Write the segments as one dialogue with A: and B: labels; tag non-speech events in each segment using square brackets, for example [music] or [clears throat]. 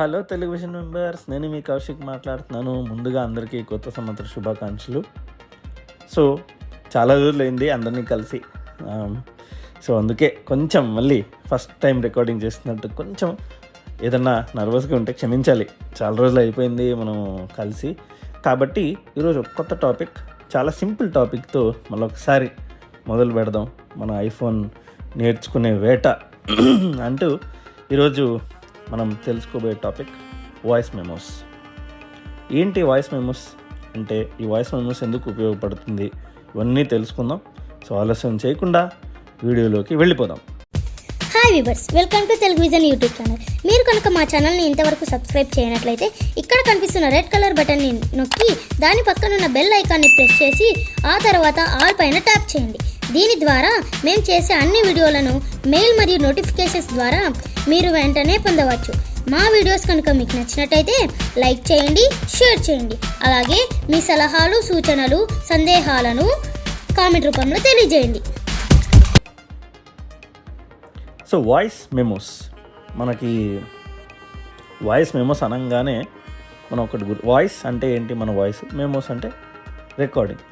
A: Hello television members నేను మీ కౌశిక్ మాట్లాడుతున్నాను. ముందుగా అందరికీ కొత్త సంవత్సర శుభాకాంక్షలు. సో చాలా రోజులైంది అందరినీ కలిసి. సో అందుకే కొంచెం మళ్ళీ ఫస్ట్ టైం రికార్డింగ్ చేస్తున్నట్టు కొంచెం ఏదన్నా నర్వస్గా ఉంటే క్షమించాలి. చాలా రోజులు అయిపోయింది మనం కలిసి. కాబట్టి ఈరోజు కొత్త టాపిక్ చాలా సింపుల్ టాపిక్తో మళ్ళొకసారి మొదలు పెడదాం. మన ఐఫోన్ నేర్చుకునే వేట. [clears throat] అంటూ ఈరోజు మనం తెలుసుకోబోయే టాపిక్ వాయిస్ మెమోస్. ఏంటి వాయిస్ మెమోస్? అంటే ఈ వాయిస్ మెమోస్ ఎందుకు ఉపయోగపడుతుంది? ఇవన్నీ తెలుసుకుందాం. సో ఆలస్యం చేయకుండా వీడియోలోకి వెళ్ళిపోదాం.
B: Hi viewers welcome to Telugu vision YouTube channel మీరు కనుక మా ఛానల్ని ఇంతవరకు సబ్స్క్రైబ్ చేయనట్లయితే ఇక్కడ కనిపిస్తున్న రెడ్ కలర్ బటన్ని నొక్కి దాని పక్కనున్న బెల్ ఐకాన్ని ప్రెస్ చేసి ఆ తర్వాత ఆల్ పైన ట్యాప్ చేయండి. దీని ద్వారా మేము చేసే అన్ని వీడియోలను మెయిల్ మరియు నోటిఫికేషన్స్ ద్వారా మీరు వెంటనే పొందవచ్చు. మా వీడియోస్ కనుక మీకు నచ్చినట్టయితే లైక్ చేయండి షేర్ చేయండి. అలాగే మీ సలహాలు సూచనలు సందేహాలను కామెంట్ రూపంలో తెలియజేయండి.
A: So voice memos. మనకి వాయిస్ మెమోస్ అనగానే మనం ఒకటి వాయిస్ అంటే ఏంటి? మన వాయిస్ మెమోస్ అంటే రికార్డింగ్.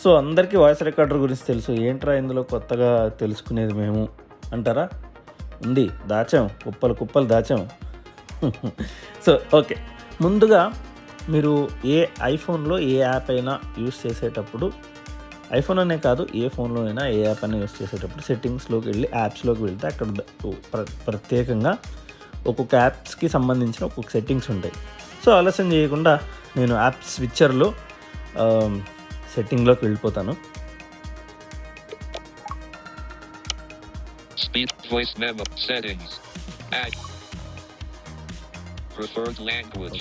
A: సో అందరికీ వాయిస్ రికార్డర్ గురించి తెలుసు. ఏంట్రా ఇందులో కొత్తగా తెలుసుకునేది మేము? అంటారా? ఉంది దాచాం. కుప్పలు కుప్పలు దాచాం. [laughs] So okay. ముందుగా మీరు ఏ ఐఫోన్లో ఏ యాప్ అయినా యూస్ చేసేటప్పుడు ఐఫోన్ అనే కాదు ఏ ఫోన్లో అయినా ఏ యాప్ అయినా యూస్ చేసేటప్పుడు సెట్టింగ్స్లోకి వెళ్ళి యాప్స్లోకి వెళ్తే అక్కడ ప్ర- ప్రత్యేకంగా ఒక్కొక్క యాప్స్కి సంబంధించిన ఒక్కొక్క సెట్టింగ్స్ ఉంటాయి. సో ఆలస్యం చేయకుండా నేను యాప్ స్విచ్చర్లో సెట్టింగ్లోకి వెళ్ళిపోతాను
C: Speech voice memo settings. Add. Preferred language.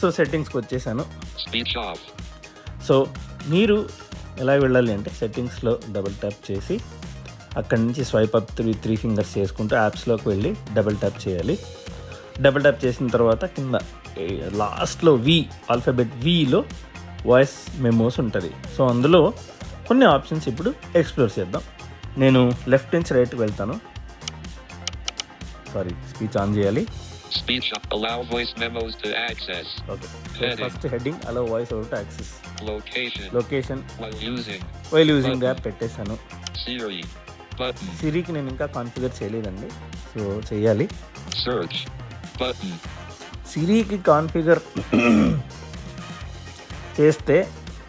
A: So సెట్టింగ్స్కి వచ్చేసాను
C: Speech off.
A: సో మీరు ఎలా వెళ్ళాలి అంటే సెట్టింగ్స్లో డబుల్ ట్యాప్ చేసి అక్కడి నుంచి swipe up three three fingers చేసుకుంటూ యాప్స్లోకి వెళ్ళి డబుల్ ట్యాప్ చేయాలి డబుల్ ట్యాప్ చేసిన తర్వాత కింద లాస్ట్లో వి ఆల్ఫాబెట్ విలో వాయిస్ మెమోస్ ఉంటుంది సో అందులో కొన్ని ఆప్షన్స్ ఇప్పుడు ఎక్స్ప్లోర్ చేద్దాం నేను లెఫ్ట్ నుంచి రైట్కి వెళ్తాను సారీ స్పీచ్ ఆన్ చేయాలి
C: off. Allow voice memos to access.
A: Okay first heading అలా voice out access
C: Location.
A: Location
C: While using.
A: App పెట్టేశాను
C: Siri. Button.
A: సిరికి నేను ఇంకా కాన్ఫిగర్ చేయలేదండి సో చేయాలి.
C: Button.
A: సిరికి కాన్ఫిగర్ చేస్తే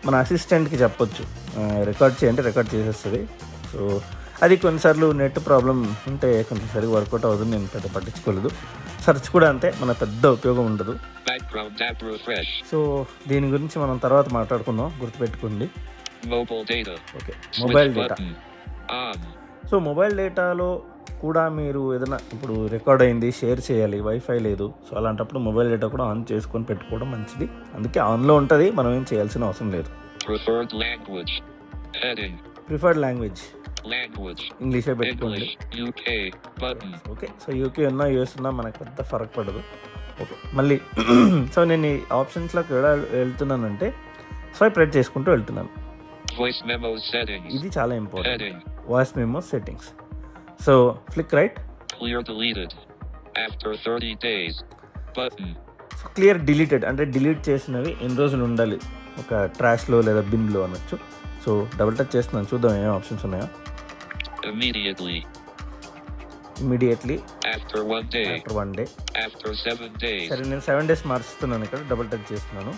A: మన అసిస్టెంట్కి చెప్పొచ్చు. రికార్డ్ చేయండి రికార్డ్ చేసేస్తుంది. సో అది కొన్నిసార్లు నెట్ ప్రాబ్లం ఉంటే కొంచెం సరిగా వర్కౌట్ అవ్వదు నేను పెద్ద పట్టించుకోలేదు. సెర్చ్ కూడా అంతే మన పెద్ద ఉపయోగం ఉండదు. సో దీని గురించి మనం తర్వాత మాట్లాడుకుందాం గుర్తుపెట్టుకోండి. Okay mobile data. So mobile డేటాలో కూడా మీరు ఏదైనా ఇప్పుడు రికార్డ్ అయింది షేర్ చేయాలి వైఫై లేదు సో అలాంటప్పుడు మొబైల్ డేటా కూడా ఆన్ చేసుకొని పెట్టుకోవడం మంచిది అందుకే ఆన్లో ఉంటుంది మనం ఏం చేయాల్సిన అవసరం లేదు. Preferred language. ఇంగ్లీషే పెట్టుకోండి. ఓకే సో యూకే ఉన్నా యూఎస్ ఉన్నా మనకు పెద్ద ఫరక్ పడదు ఓకే మళ్ళీ [clears throat] సో నేను ఈ ఆప్షన్స్లోకి ఎలా వెళ్తున్నానంటే స్వైప్ రైట్ చేసుకుంటూ వెళ్తున్నాను. ఇది చాలా important. Voice memo settings so flick right
C: Clear deleted. After 30 days. Button.
A: సో క్లియర్ డిలీటెడ్ అంటే డిలీట్ చేసినవి ఎన్ని రోజులు ఉండాలి ఒక ట్రాష్లో లేదా బిన్లో అనొచ్చు సో డబుల్ టచ్ చేస్తున్నాను చూద్దాం ఏం ఆప్షన్స్ ఉన్నాయో
C: Immediately.
A: Immediately
C: After one day.
A: After one day
C: After seven days.
A: సరే నేను సెవెన్ డేస్ మారుస్తున్నాను ఇక్కడ డబుల్ టచ్ చేస్తున్నాను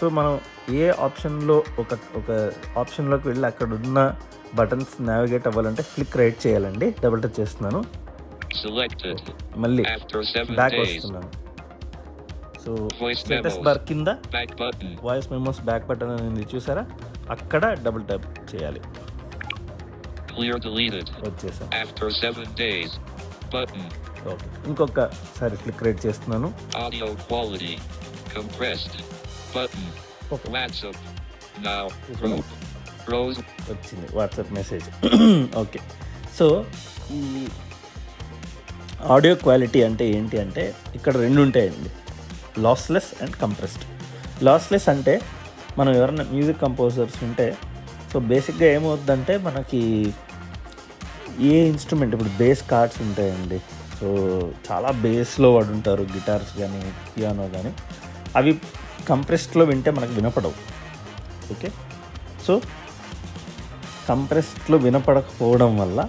A: సో మనం ఏ ఆప్షన్లో ఒక ఒక ఆప్షన్లోకి వెళ్ళి అక్కడ ఉన్న బటన్స్ నావిగేట్ అవ్వాలంటే ఫ్లిక్ రైట్ చేయాలండి డబుల్ టచ్ చేస్తున్నాను. మళ్ళీ బ్యాక్. వస్తున్నాను సో స్టేటస్. బార్ కింద. వాయిస్ మెమోస్ బ్యాక్ బటన్ అనేది చూసారా అక్కడ డబుల్ ట్యాప్ చేయాలి ఇంకొకసారి ఫ్లిక్ రేట్ చేస్తున్నాను
C: quality. Compressed. Rose.
A: వచ్చింది వాట్సాప్ మెసేజ్ ఓకే సో ఈ ఆడియో క్వాలిటీ అంటే ఏంటి అంటే ఇక్కడ రెండు ఉంటాయండి. లాస్లెస్ అండ్ కంప్రెస్డ్ లాస్లెస్ అంటే మనం ఎవరైనా మ్యూజిక్ కంపోజర్స్ ఉంటే సో బేసిక్గా ఏమవుతుందంటే మనకి ఏ ఇన్స్ట్రుమెంట్ ఇప్పుడు బేస్ కార్డ్స్ ఉంటాయండి. సో చాలా బేస్లో వాడుంటారు గిటార్స్ కానీ పియానో కానీ అవి కంప్రెస్డ్లో వింటే మనకు వినపడవు. ఓకే? సో కంప్రెస్డ్లో వినపడకపోవడం వల్ల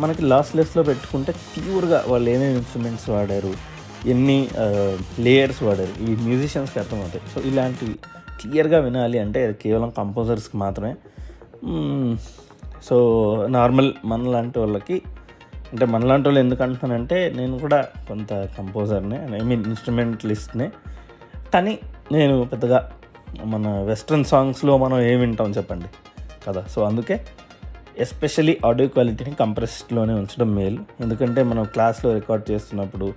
A: మనకి లాస్లెస్లో పెట్టుకుంటే ప్యూర్గా వాళ్ళు ఏమేమి ఇన్స్ట్రుమెంట్స్ వాడారు ఎన్ని లేయర్స్ వాడారు ఈ మ్యూజిషియన్స్కి అర్థమవుతాయి. సో ఇలాంటివి క్లియర్గా వినాలి అంటే అది కేవలం కంపోజర్స్కి మాత్రమే. సో నార్మల్ మనలాంటి వాళ్ళకి అంటే మనలాంటి వాళ్ళు ఎందుకు అంటున్నానంటే నేను కూడా కొంత కంపోజర్నే ఐ మీన్ ఇన్స్ట్రుమెంటలిస్ట్నే కానీ నేను పెద్దగా మన వెస్ట్రన్ సాంగ్స్లో మనం ఏం వింటాం చెప్పండి. కదా? సో అందుకే ఎస్పెషలీ ఆడియో క్వాలిటీని కంప్రెస్డ్లోనే ఉంచడం మేలు. ఎందుకంటే మనం క్లాస్లో రికార్డ్ చేస్తున్నప్పుడు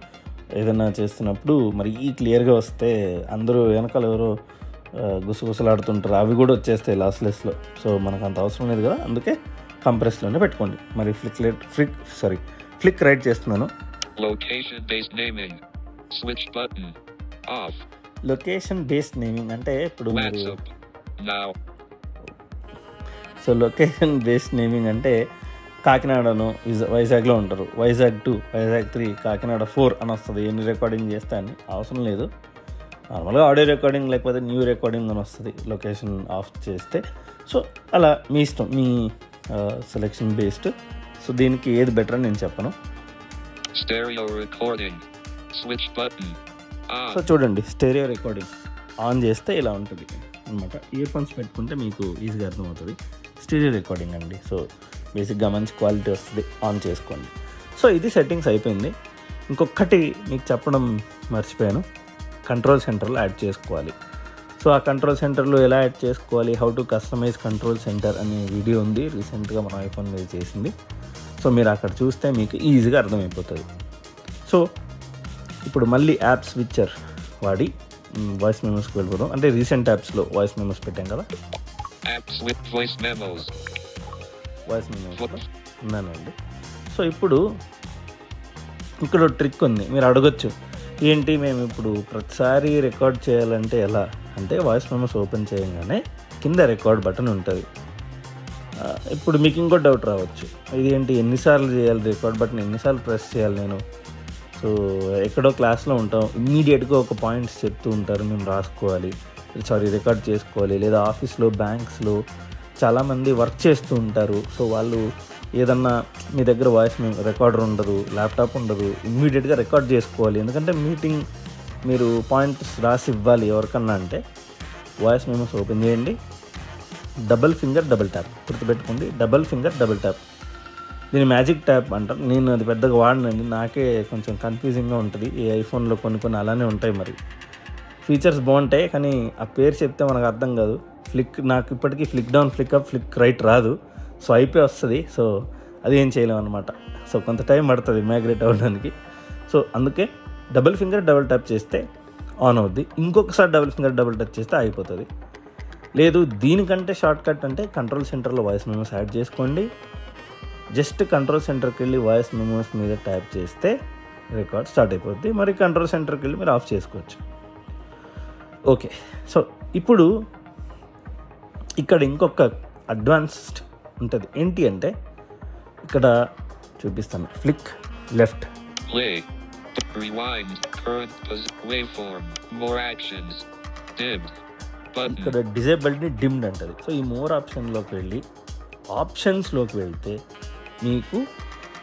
A: ఏదైనా చేస్తున్నప్పుడు మరి ఈ క్లియర్గా వస్తే అందరూ వెనకాల ఎవరో గుసగుసలాడుతుంటారు. అవి కూడా వచ్చేస్తాయి లాస్లెస్లో సో మనకు అంత అవసరం లేదు కదా? అందుకే కంప్రెస్లోనే పెట్టుకోండి. మరి flick let flick sorry flick right చేస్తున్నాను.
C: Location based naming switch button off
A: location based naming అంటే ఇప్పుడు మీరు. సో లొకేషన్ బేస్డ్ నేమింగ్ అంటే కాకినాడను విజ- వైజాగ్లో ఉంటారు. Vizag two Vizag three Kakinada four అని వస్తుంది. ఎన్ని రికార్డింగ్ చేస్తే అని అవసరం లేదు. నార్మల్గా ఆడియో రికార్డింగ్ లేకపోతే న్యూ రికార్డింగ్ అని వస్తుంది లొకేషన్ ఆఫ్ చేస్తే. సో అలా మీ ఇష్టం మీ సెలెక్షన్ బేస్డ్. సో దీనికి ఏది బెటర్ అని నేను చెప్పను.
C: Stereo recording. Switch button.
A: So చూడండి స్టెరియో రికార్డింగ్ ఆన్ చేస్తే ఇలా ఉంటుంది అనమాట ఇయర్ ఫోన్స్ పెట్టుకుంటే మీకు ఈజీగా అర్థమవుతుంది. స్టీరియో రికార్డింగ్ అండి. సో బేసిక్గా మంచి క్వాలిటీ వస్తుంది ఆన్ చేసుకోండి. సో ఇది సెట్టింగ్స్ అయిపోయింది. ఇంకొకటి మీకు చెప్పడం మర్చిపోయాను. కంట్రోల్ సెంటర్లో యాడ్ చేసుకోవాలి. సో ఆ కంట్రోల్ సెంటర్లో ఎలా యాడ్ చేసుకోవాలి? How to customize control centre అనే వీడియో ఉంది. రీసెంట్గా మన ఐఫోన్ మీద చేసింది. సో మీరు అక్కడ చూస్తే మీకు ఈజీగా అర్థమైపోతుంది. సో ఇప్పుడు మళ్ళీ యాప్ స్విచ్చర్ వాడి వాయిస్ మెమోస్కి వెళ్ళిపోదాం. అంటే రీసెంట్ యాప్స్లో వాయిస్ మెమోస్ పెట్టాం కదా. వాయిస్ మెమోస్ ఉన్నానండి. సో ఇప్పుడు ఇక్కడ ట్రిక్ ఉంది. మీరు అడగొచ్చు. ఏంటి మేము ఇప్పుడు ప్రతిసారి రికార్డ్ చేయాలంటే ఎలా? అంటే వాయిస్ మెమోస్ ఓపెన్ చేయగానే కింద రికార్డ్ బటన్ ఉంటుంది. ఇప్పుడు మీకు ఇంకో డౌట్ రావచ్చు. ఇది ఏంటి ఎన్నిసార్లు చేయాలి? రికార్డ్ బటన్ ఎన్నిసార్లు ప్రెస్ చేయాలి నేను? సో ఎక్కడో క్లాస్లో ఉంటాం. ఇమ్మీడియట్గా ఒక పాయింట్స్ చెప్తూ ఉంటారు. మేము రాసుకోవాలి. సారీ రికార్డ్ చేసుకోవాలి. లేదా ఆఫీస్లో బ్యాంక్స్లో చాలామంది వర్క్ చేస్తూ ఉంటారు. సో వాళ్ళు ఏదన్నా మీ దగ్గర వాయిస్ మేము రికార్డర్ ఉండదు ల్యాప్టాప్ ఉండదు ఇమ్మీడియట్గా రికార్డ్ చేసుకోవాలి. ఎందుకంటే మీటింగ్ మీరు పాయింట్స్ రాసి ఇవ్వాలి ఎవరికన్నా అంటే వాయిస్ మెమోస్ ఓపెన్ చేయండి. డబల్ ఫింగర్ డబుల్ ట్యాప్ గుర్తుపెట్టుకోండి. Double finger double tap. దీని మ్యాజిక్ ట్యాప్ అంటారు. నేను అది పెద్దగా వాడినండి. నాకే కొంచెం కన్ఫ్యూజింగ్గా ఉంటుంది. ఈ ఐఫోన్లో కొన్ని కొన్ని అలానే ఉంటాయి మరి. ఫీచర్స్ బాగుంటాయి కానీ ఆ పేరు చెప్తే మనకు అర్థం కాదు. ఫ్లిక్ నాకు ఇప్పటికీ flick down flick up flick right రాదు. సో అయిపోయి వస్తుంది. సో అది ఏం చేయలేము అనమాట సో కొంత టైం పడుతుంది మైగ్రేట్ అవ్వడానికి. సో అందుకే డబుల్ ఫింగర్ డబుల్ ట్యాప్ చేస్తే ఆన్ అవుద్ది. ఇంకొకసారి డబుల్ ఫింగర్ డబుల్ టచ్ చేస్తే అయిపోతుంది లేదు దీనికంటే షార్ట్ కట్ అంటే కంట్రోల్ సెంటర్లో వాయిస్ మెమోస్ యాడ్ చేసుకోండి. జస్ట్ కంట్రోల్ సెంటర్కి వెళ్ళి వాయిస్ మెమోస్ మీద ట్యాప్ చేస్తే రికార్డ్ స్టార్ట్ అయిపోద్ది. మరి కంట్రోల్ సెంటర్కి వెళ్ళి మీరు ఆఫ్ చేసుకోవచ్చు. ఓకే. సో ఇప్పుడు ఇక్కడ ఇంకొక అడ్వాన్స్డ్ ఉంటుంది. ఏంటి అంటే ఇక్కడ చూపిస్తాను. Flick left. ఇక్కడ డిజేబిలిటీ డిమ్డ్ అంటది. సో ఈ మోర్ ఆప్షన్లోకి వెళ్ళి ఆప్షన్స్లోకి వెళ్తే మీకు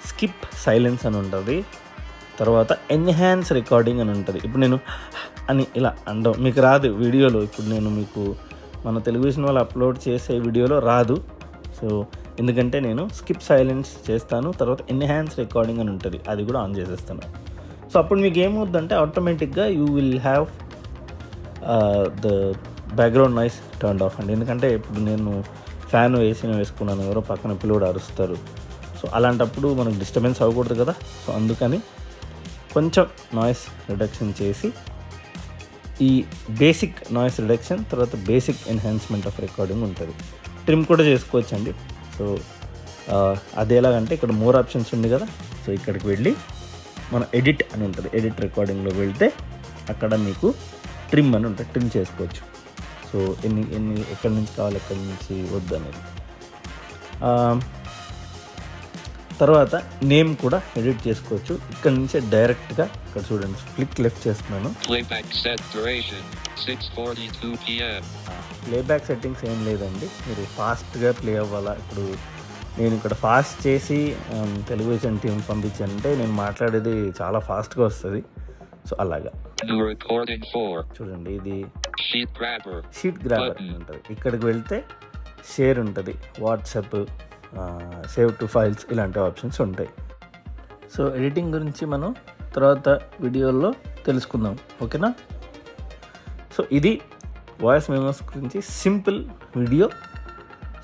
A: స్కిప్ సైలెన్స్ అని ఉంటుంది. తర్వాత ఎన్హాన్స్ రికార్డింగ్ అని ఉంటుంది. ఇప్పుడు నేను అని ఇలా అండం. మీకు రాదు వీడియోలో. ఇప్పుడు నేను మీకు మన టెలివిజన్ వాళ్ళు అప్లోడ్ చేసే వీడియోలో రాదు. సో ఎందుకంటే నేను స్కిప్ సైలెన్స్ చేస్తాను. తర్వాత ఎన్హాన్స్ రికార్డింగ్ అని ఉంటుంది. అది కూడా ఆన్ చేసేస్తాను. సో అప్పుడు మీకు ఏమవుద్దంటే ఆటోమేటిక్గా you will have the background noise turn off అండి. ఎందుకంటే ఇప్పుడు నేను ఫ్యాన్ వేసిన వేసుకున్నాను ఎవరో పక్కన పిల్లోడు అరుస్తారు. సో అలాంటప్పుడు మనకు డిస్టర్బెన్స్ అవ్వకూడదు కదా. సో అందుకని కొంచెం నాయిస్ రిడక్షన్ చేసి ఈ బేసిక్ నాయిస్ రిడక్షన్ తర్వాత బేసిక్ ఎన్హాన్స్మెంట్ ఆఫ్ రికార్డింగ్ ఉంటుంది. ట్రిమ్ కూడా చేసుకోవచ్చండి. సో అది ఎలాగంటే ఇక్కడ మోర్ ఆప్షన్స్ ఉంది కదా. సో ఇక్కడికి వెళ్ళి మన ఎడిట్ అని ఉంటుంది. ఎడిట్ రికార్డింగ్లో వెళ్తే అక్కడ మీకు ట్రిమ్ అని ఉంటుంది. ట్రిమ్ చేసుకోవచ్చు. సో ఎన్ని ఎన్ని ఎక్కడి నుంచి కావాలి ఎక్కడి నుంచి వద్దు అనేది. తర్వాత నేమ్ కూడా ఎడిట్ చేసుకోవచ్చు. ఇక్కడ నుంచే డైరెక్ట్గా ఇక్కడ చూడండి ఫ్లిక్ లెఫ్ట్ చేస్తున్నాను.
C: Playback set duration 6:42 p.m.
A: Playback settings ఏం లేదండి. మీరు ఫాస్ట్గా ప్లే అవ్వాలా? ఇప్పుడు నేను ఇక్కడ ఫాస్ట్ చేసి ఆమ్, తెలుగు విజన్ టీం పంపించానంటే నేను మాట్లాడేది చాలా ఫాస్ట్గా వస్తుంది. సో అలాగా.
C: New recording 4.
A: చూడండి ఇది. Sheet grabber. ఉంటుంది. ఇక్కడికి వెళ్తే షేర్ ఉంటుంది. వాట్సాప్ సేవ్ టు ఫైల్స్ ఇలాంటి ఆప్షన్స్ ఉంటాయి. సో ఎడిటింగ్ గురించి మనం తర్వాత వీడియోలో తెలుసుకుందాం. ఓకేనా? సో ఇది వాయిస్ మెమోస్ గురించి సింపుల్ వీడియో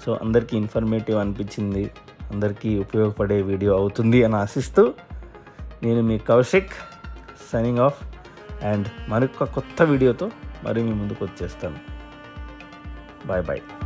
A: సో అందరికీ ఇన్ఫర్మేటివ్ అనిపించింది. అందరికీ ఉపయోగపడే వీడియో అవుతుంది అని ఆశిస్తూ నేను మీ కౌశిక్ సైనింగ్ ఆఫ్ అండ్ మరొక కొత్త వీడియోతో మరి మీ ముందుకు వచ్చేస్తాను. Bye bye